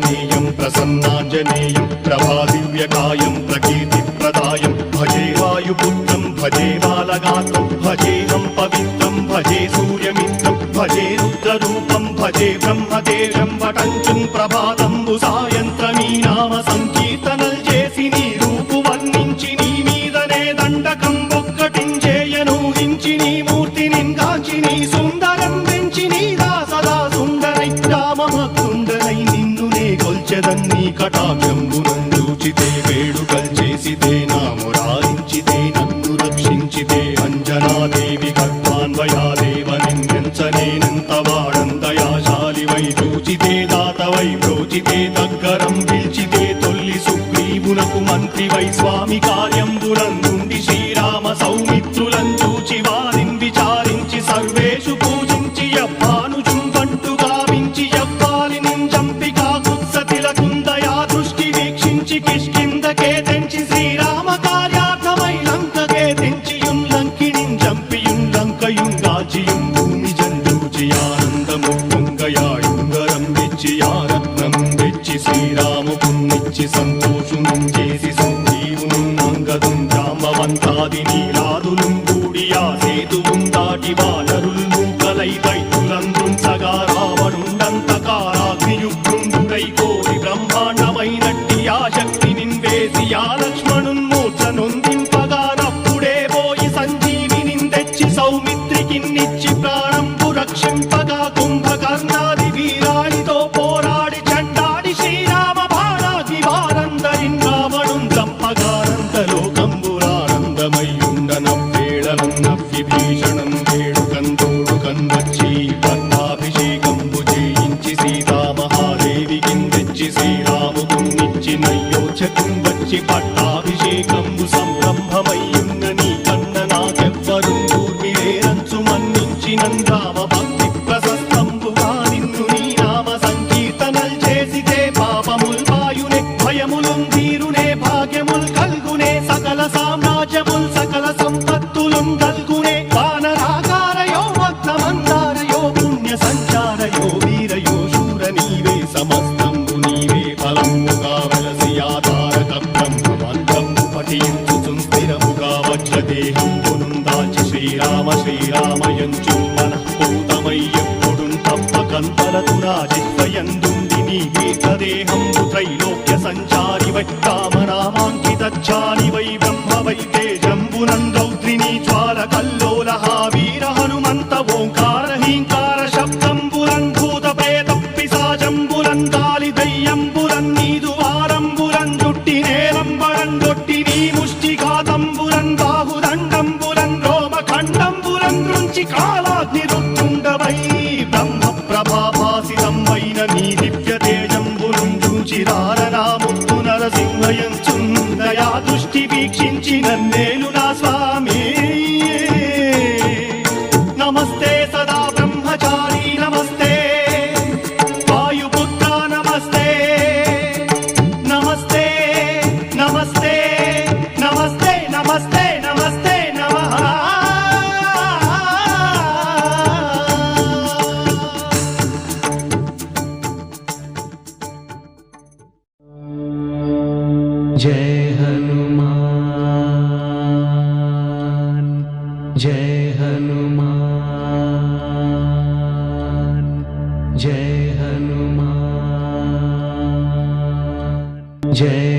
ఆంజనేయం ప్రసన్నాంజనేయం ప్రభాదివ్యకాయం ప్రకీర్తిప్రదాయం భజే వాయుపుత్రం భజే బాలగాత్రం భజేహం పవిత్రం భజే సూర్యమిత్రం భజే రుద్రరూపం భజే బ్రహ్మదేవం వటంచుం ప్రభాతంబు సాయంత్రమీ నామ సంకీర్తనల్ చేసి నీ రూపు వర్ణించి నీ మీదనే దండకం ఒక్కటించేయను హించి నీ మూర్తి నింగాంచి నీ సుందరం కటాక్షంబునందూచితే వేడుకల్ చేసితే నా మురారించితే నన్ను రక్షించితే అంజనాదేవి గర్భాన్వయాదేవ వాడంతయాశాలి వై చూచితే దాతవై ప్రోచితే దగ్గరం పిలిచితే తొల్లి సుగ్రీవునకు మంత్రి వై స్వామి కార్యంబులందుండి శ్రీరామ సౌమిత్రులం ഗംഗയായി ഗംഗരംഭിച്ചി യാരത്നംഭിച്ചി ശ്രീരാമപുന്നിച്ചി സന്തോഷുനും ചേസി സഞ്ജീവുനും നങ്കതും രാമവന്താതി നീലാതുലും കൂടിയാ സേതുവും താടി വാലരുൾ കലൈ തൈ చంపగానంతలోకంబురానందమయ్యుండనవ్వేళనం విభీషణం వేడుకందోడు కన్వచ్చి పట్టాభిషేకంబు చేయించి సీతామహాదేవికి తెచ్చి శ్రీరాముకున్నిచ్చి నయ్యోచకం వచ్చి పట్టా ఫలముగా వెలసి ఆధారక బ్రహ్మమంత్రము పఠించు స్థిరముగా వజ్రదేహం పునుందాచి శ్రీరామ శ్రీరామయంచు మనఃపూతమై ఎప్పుడు తప్పకంతలతు నీ దీర్ఘదేహంబు త్రైలోక్య సంచారి వై వై బ్రహ్మ వై తేజంబునం రౌద్రిణీ జ్వాల కల్లోల వీర హనుమంత ఓంకార హీంకార నేలంబరం నీ ముష్టి ముష్టిఘాతంబురం బాహుదండంబురం రోమ ఖండంబురం నుంచి కాలాగ్ని రుత్తుండవై బ్రహ్మ ప్రభాభాసితమైన నీ దివ్య తేజంబులం చూచి రారనాముత్తు నరసింహయంచుందయా దృష్టి వీక్షించి నన్నేలు నా స్వ जय हनुमान। जय हनुमान। जय हनुमान। जय